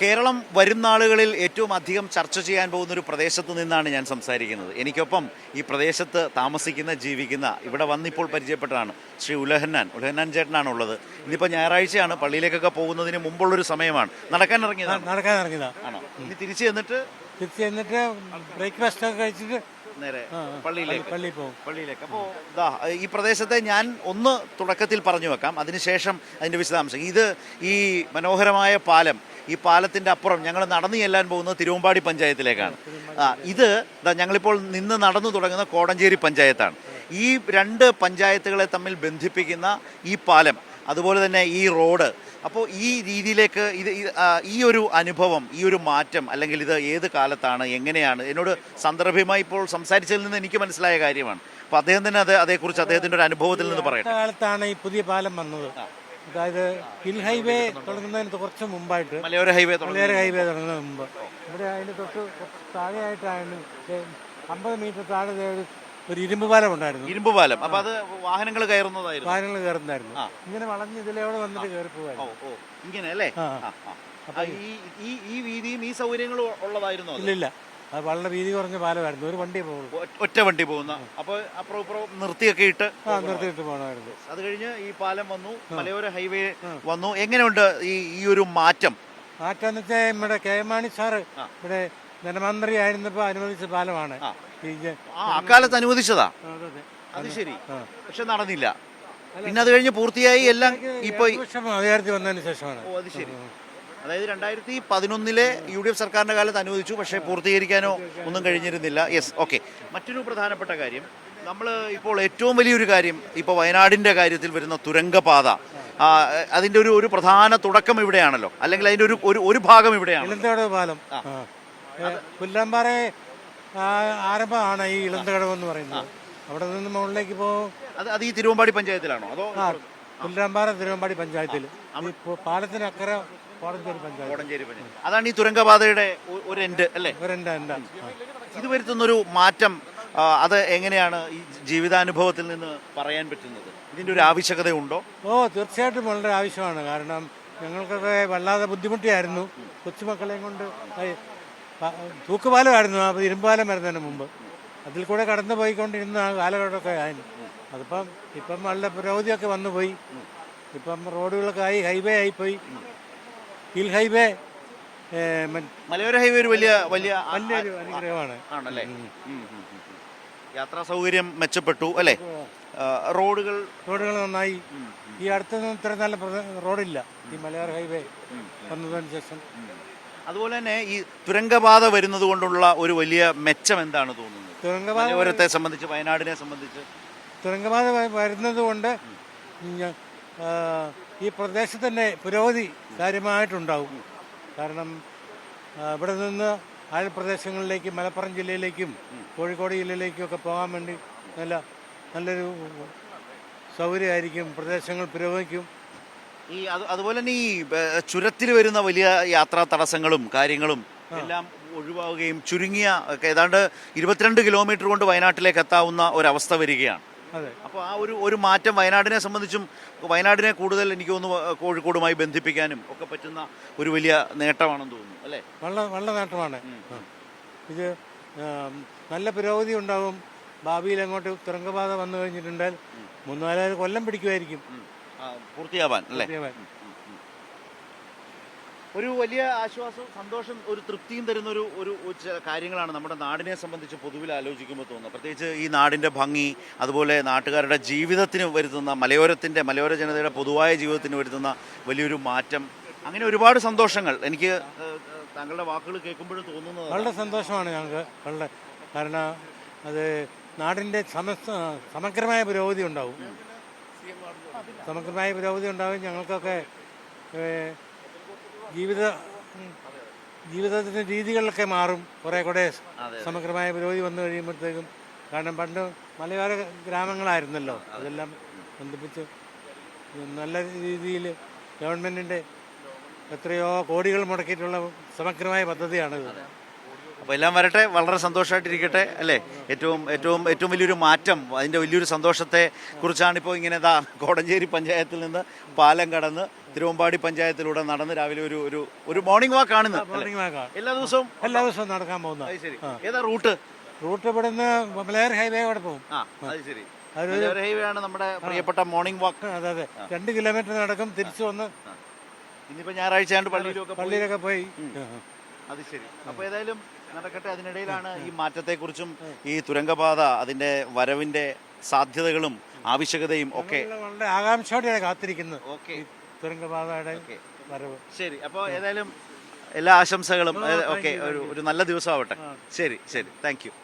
കേരളം വരും നാളുകളിൽ ഏറ്റവും അധികം ചർച്ച ചെയ്യാൻ പോകുന്ന ഒരു പ്രദേശത്ത് നിന്നാണ് ഞാൻ സംസാരിക്കുന്നത്. എനിക്കൊപ്പം ഈ പ്രദേശത്ത് താമസിക്കുന്ന ജീവിക്കുന്ന ഇവിടെ വന്നിപ്പോൾ പരിചയപ്പെട്ടതാണ് ശ്രീ ഉലഹന്നാൻ. ഉലഹന്നാൻ ചേട്ടനാണ് ഉള്ളത് ഇന്നിപ്പോൾ ഞായറാഴ്ചയാണ്. പള്ളിയിലേക്കൊക്കെ പോകുന്നതിന് മുമ്പുള്ളൊരു സമയമാണ്. നടക്കാൻ ഇറങ്ങിയതാണ്? നടക്കാൻ ഇറങ്ങിയതാണ് ആണോ? ഇനി തിരിച്ചു ചെന്നിട്ട് തിരിച്ചു ചെന്നിട്ട് ബ്രേക്ക്ഫാസ്റ്റ് ഒക്കെ കഴിച്ചിട്ട് നേരെ പള്ളിയിലേക്ക്. പള്ളി പോകും. പള്ളിയിലേക്ക്. അപ്പോൾ ഇതാ ഈ പ്രദേശത്തെ ഞാൻ ഒന്ന് തുടക്കത്തിൽ പറഞ്ഞു വെക്കാം. അതിനുശേഷം അതിന്റെ വിശദാംശം. ഇത് ഈ മനോഹരമായ പാലം ഈ പാലത്തിന്റെ അപ്പുറം ഞങ്ങൾ നടന്നു ചെല്ലാൻ പോകുന്നത് തിരുവമ്പാടി പഞ്ചായത്തിലേക്കാണ്. ആ ഇത് ഞങ്ങളിപ്പോൾ നിന്ന് നടന്നു തുടങ്ങുന്ന കോടഞ്ചേരി പഞ്ചായത്താണ്. ഈ രണ്ട് പഞ്ചായത്തുകളെ തമ്മിൽ ബന്ധിപ്പിക്കുന്ന ഈ പാലം അതുപോലെ തന്നെ ഈ റോഡ് അപ്പോൾ ഈ രീതിയിലേക്ക് ഇത് ഈ ഒരു അനുഭവം ഈ ഒരു മാറ്റം അല്ലെങ്കിൽ ഇത് ഏത് കാലത്താണ് എങ്ങനെയാണ് എന്നോട് സന്ദർഭമായി ഇപ്പോൾ സംസാരിച്ചതിൽ നിന്ന് എനിക്ക് മനസ്സിലായ കാര്യമാണ്. അപ്പോൾ അദ്ദേഹം തന്നെ അത് അതേക്കുറിച്ച് അദ്ദേഹത്തിന്റെ ഒരു അനുഭവത്തിൽ നിന്ന് പറയട്ടെ. കാലത്താണ് ഈ പുതിയ പാലം വന്നത്. അതായത് ഹിൽ ഹൈവേ തുടങ്ങുന്നതിന് കുറച്ച് മുമ്പായിട്ട്. മലയോര ഹൈവേ മലയോര ഹൈവേ തുടങ്ങുന്നതിന് മുമ്പ്. ഇവിടെ അതിന് തൊട്ട് താഴെയായിട്ടാണ് അമ്പത് മീറ്റർ താഴെ ഒരു- ഇരുമ്പ് പാലം ഉണ്ടായിരുന്നു. ഇരുമ്പ് പാലം. അപ്പൊ അത് വാഹനങ്ങൾ കയറുന്നതായിരുന്നു. വാഹനങ്ങൾ കയറുന്നതായിരുന്നു. ഇങ്ങനെ വളഞ്ഞ് ഇതിലൂടെ വന്നിട്ട് കയറി പോവായിരുന്നു. ഇങ്ങനെ അല്ലേ? ഈ ഈ ഈ വീതിയും ഈ സൗകര്യങ്ങളും ഉള്ളതായിരുന്നു ഇല്ല ഇല്ലില്ല. അത് വളരെ വീതി കുറഞ്ഞ പാലമായിരുന്നു. ഒരു വണ്ടി പോകുള്ളൂ ഒറ്റ വണ്ടി പോകുന്ന. അപ്പോൾ അപ്പുറം ഇപ്പുറം നിർത്തിയൊക്കെ ഇട്ട് ആ നിർത്തിയിട്ട് പോകണമായിരുന്നു അത് കഴിഞ്ഞ് ഈ പാലം വന്നു. മലയോര ഹൈവേ വന്നു. എങ്ങനെയുണ്ട് ഈ ഈ ഒരു മാറ്റം? മാറ്റം എന്ന് വെച്ചാൽ നമ്മുടെ കെ എം മാണി സാറ് ഇവിടെ ധനമന്ത്രി ആയിരുന്നപ്പോൾ അനുവദിച്ച പാലമാണ്. ആ. ഈ ജ- ആ അക്കാലത്ത് അനുവദിച്ചതാ. അതെ, അതെ. അത് ശരി. ആ. പക്ഷെ നടന്നില്ല. പിന്നെ അത് കഴിഞ്ഞ് പൂർത്തിയായി എല്ലാം ഇപ്പൊ വർഷം അധികാരത്തിൽ വന്നതിന് ശേഷമാണ്. ഓ അത് ശരി. അതായത് രണ്ടായിരത്തി പതിനൊന്നിലെ യു ഡി എഫ് സർക്കാരിന്റെ കാലത്ത് അനുവദിച്ചു പക്ഷേ പൂർത്തീകരിക്കാനോ ഒന്നും കഴിഞ്ഞിരുന്നില്ല. യെസ് ഓക്കെ മറ്റൊരു പ്രധാനപ്പെട്ട കാര്യം നമ്മൾ ഇപ്പോൾ ഏറ്റവും വലിയൊരു കാര്യം ഇപ്പോൾ വയനാടിന്റെ കാര്യത്തിൽ വരുന്ന തുരങ്കപാത. ആ, അതിന്റെ ഒരു ഒരു പ്രധാന തുടക്കം ഇവിടെയാണല്ലോ. അല്ലെങ്കിൽ അതിന്റെ ഒരു ഒരു ഒരു ഭാഗം ഇവിടെയാണ് പാലം. ആ. പുല്ലാമ്പാറ ആരംഭമാണ് ഈ ഇളന്തകടവ് എന്ന് പറയുന്നത്. അവിടെ നിന്ന് മുകളിലേക്ക് പോകും അത് അത് ഈ തിരുവമ്പാടി പഞ്ചായത്തിലാണോ? അതോ ആ പുല്ലാമ്പാറ തിരുവമ്പാടി പഞ്ചായത്തിൽ. ഈ പു- പാലത്തിന് അക്കരെ കോടഞ്ചേരി പഞ്ചായത്ത് കോടഞ്ചേരി പഞ്ചായത്ത് അതാണ് ഈ തുരങ്കപാതയുടെ ഒ- ഒരു എൻഡ് അല്ലേ? ഒരു എന്താ ആ. ഇത് വരുത്തുന്നൊരു മാറ്റം ആ, അത് എങ്ങനെയാണ് ഈ ജീവിതാനുഭവത്തിൽ നിന്ന് പറയാൻ പറ്റുന്നത്? ഇതിന്റെ ഒരു ആവശ്യകതയുണ്ടോ? ഓ തീർച്ചയായിട്ടും വളരെ ആവശ്യമാണ്. കാരണം ഞങ്ങൾക്കൊക്കെ വല്ലാതെ ബുദ്ധിമുട്ടിയായിരുന്നു. കൊച്ചുമക്കളെയും കൊണ്ട് തൂക്കുപാലമായിരുന്നു. ആ ഇരുമ്പാലം വരുന്നതിന് മുമ്പ്. അതിൽ കൂടെ കടന്നു പോയിക്കൊണ്ടിരുന്ന ആ കാലഘട്ടമൊക്കെ ആയിരുന്നു അതിപ്പം ഇപ്പം നല്ല പുരോഗതിയൊക്കെ വന്നു പോയി. ഇപ്പം റോഡുകളൊക്കെ ആയി ഹൈവേ ആയിപ്പോയി. ഹിൽ ഹൈവേ മലയോര ഹൈവേ ഒരു വലിയ വലിയ വലിയൊരു അനുഗ്രഹമാണ്. ആണല്ലേ. യാത്രാ സൗകര്യം മെച്ചപ്പെട്ടു അല്ലേ? റോഡുകൾ റോഡുകൾ നന്നായി. ഈ അടുത്തൊന്നും ഇത്ര നല്ല റോഡില്ല. ഈ മലയോര ഹൈവേ വന്നതിന് ശേഷം. അതുപോലെ തന്നെ ഈ തുരങ്കപാത വരുന്നത് കൊണ്ടുള്ള ഒരു വലിയ മെച്ചം എന്താണ് തോന്നുന്നത്? തുരങ്കപാത മലയോരത്തെ സംബന്ധിച്ച് വയനാടിനെ സംബന്ധിച്ച്. തുരങ്കപാത വരുന്നത് കൊണ്ട് ഈ പ്രദേശത്തിന്റെ പുരോഗതി കാര്യമായിട്ടുണ്ടാവും. കാരണം ഇവിടെ നിന്ന് അയൽപ്രദേശങ്ങളിലേക്കും മലപ്പുറം ജില്ലയിലേക്കും കോഴിക്കോട് ജില്ലയിലേക്കും ഒക്കെ പോകാൻ വേണ്ടി നല്ല നല്ലൊരു സൗകര്യമായിരിക്കും. പ്രദേശങ്ങൾ പുരോഗമിക്കും. ഈ അത് അതുപോലെ തന്നെ ഈ ചുരത്തിൽ വരുന്ന വലിയ യാത്രാ തടസ്സങ്ങളും കാര്യങ്ങളും എല്ലാം ഒഴിവാവുകയും ചുരുങ്ങിയ ഏതാണ്ട് ഇരുപത്തിരണ്ട് കിലോമീറ്റർ കൊണ്ട് വയനാട്ടിലേക്ക് എത്താവുന്ന ഒരവസ്ഥ വരികയാണ്. അതെ. അപ്പോൾ ആ ഒരു ഒരു മാറ്റം വയനാടിനെ സംബന്ധിച്ചും വയനാടിനെ കൂടുതൽ എനിക്ക് തോന്നുന്നു കോഴിക്കോടുമായി ബന്ധിപ്പിക്കാനും ഒക്കെ പറ്റുന്ന ഒരു വലിയ നേട്ടമാണെന്ന് തോന്നുന്നു അല്ലേ? വളരെ വളരെ നേട്ടമാണ്. ഇത് നല്ല പുരോഗതി ഉണ്ടാവും. ഭാവിയിൽ അങ്ങോട്ട് തുരങ്കപാത വന്നു കഴിഞ്ഞിട്ടുണ്ടെങ്കിൽ മൂന്നാലായിരം കൊല്ലം പിടിക്കുമായിരിക്കും. പൂർത്തിയാവാൻ അല്ലേ? ഒരു വലിയ ആശ്വാസവും സന്തോഷം ഒരു തൃപ്തിയും തരുന്ന ഒരു ഒരു ചില കാര്യങ്ങളാണ് നമ്മുടെ നാടിനെ സംബന്ധിച്ച് പൊതുവിൽ ആലോചിക്കുമ്പോൾ തോന്നുന്നത്. പ്രത്യേകിച്ച് ഈ നാടിന്റെ ഭംഗി അതുപോലെ നാട്ടുകാരുടെ ജീവിതത്തിന് വരുത്തുന്ന മലയോരത്തിന്റെ മലയോര ജനതയുടെ പൊതുവായ ജീവിതത്തിന് വരുത്തുന്ന വലിയൊരു മാറ്റം. അങ്ങനെ ഒരുപാട് സന്തോഷങ്ങൾ. എനിക്ക് താങ്കളുടെ വാക്കുകൾ കേൾക്കുമ്പോഴും തോന്നുന്നത് വളരെ സന്തോഷമാണ് ഞങ്ങൾക്ക്. വളരെ. കാരണം അത് നാടിന്റെ സമസ്ത സമഗ്രമായ പുരോഗതി ഉണ്ടാവും. സമഗ്രമായ പുരോഗതി ഉണ്ടാവും ഞങ്ങൾക്കൊക്കെ ജീവിത ജീവിതത്തിന്റെ രീതികളിലൊക്കെ മാറും. കുറേ കൂടെ. സമഗ്രമായ പുരോഗതി വന്നു കഴിയുമ്പോഴത്തേക്കും കാരണം പണ്ട് മലയോര ഗ്രാമങ്ങളായിരുന്നല്ലോ. അതെല്ലാം ബന്ധിപ്പിച്ച് നല്ല രീതിയിൽ ഗവൺമെന്റിന്റെ എത്രയോ കോടികൾ മുടക്കിയിട്ടുള്ള സമഗ്രമായ പദ്ധതിയാണിത്. അപ്പോൾ എല്ലാം വരട്ടെ വളരെ സന്തോഷമായിട്ടിരിക്കട്ടെ അല്ലേ? ഏറ്റവും ഏറ്റവും ഏറ്റവും വലിയൊരു മാറ്റം അതിന്റെ വലിയൊരു സന്തോഷത്തെ കുറിച്ചാണ് ഇപ്പോൾ ഇങ്ങനെ ദാ കോടഞ്ചേരി പഞ്ചായത്തിൽ നിന്ന് പാലം കടന്ന് തിരുവമ്പാടി പഞ്ചായത്തിലൂടെ നടന്ന് രാവിലെ ഒരു ഒരു ഒരു മോർണിംഗ് വാക്ക് ആണ് എല്ലാ ദിവസവും എല്ലാ ദിവസവും നടക്കാൻ പോകുന്ന. ശരി. ഏതാ റൂട്ട്? റൂട്ട് ഇവിടുന്ന് മലയാർ ഹൈവേ കൂടെ പോകും. ശരി. ഹൈവേ ആണ് നമ്മുടെ പ്രിയപ്പെട്ട മോർണിംഗ് വാക്ക് അതെ അതെ. രണ്ട് കിലോമീറ്റർ നടക്കും തിരിച്ചു വന്ന് ഇനിയിപ്പോ ഞായറാഴ്ച. പള്ളിയിലൊക്കെ പോയി. അത് ശരി. അപ്പൊ ഏതായാലും നടക്കട്ടെ അതിനിടയിലാണ് ഈ മാറ്റത്തെക്കുറിച്ചും ഈ തുരങ്കപാത അതിന്റെ വരവിന്റെ സാധ്യതകളും ആവശ്യകതയും ഒക്കെ. വളരെ ആകാംക്ഷയോടെയാണ് കാത്തിരിക്കുന്നത് ഓക്കെ. തുരങ്കപാതയുടെ വരവ്. ശരി. അപ്പോൾ ഏതായാലും എല്ലാ ആശംസകളും ഓക്കെ ഒരു ഒരു നല്ല ദിവസമാവട്ടെ. ശരി ശരി. Thank you.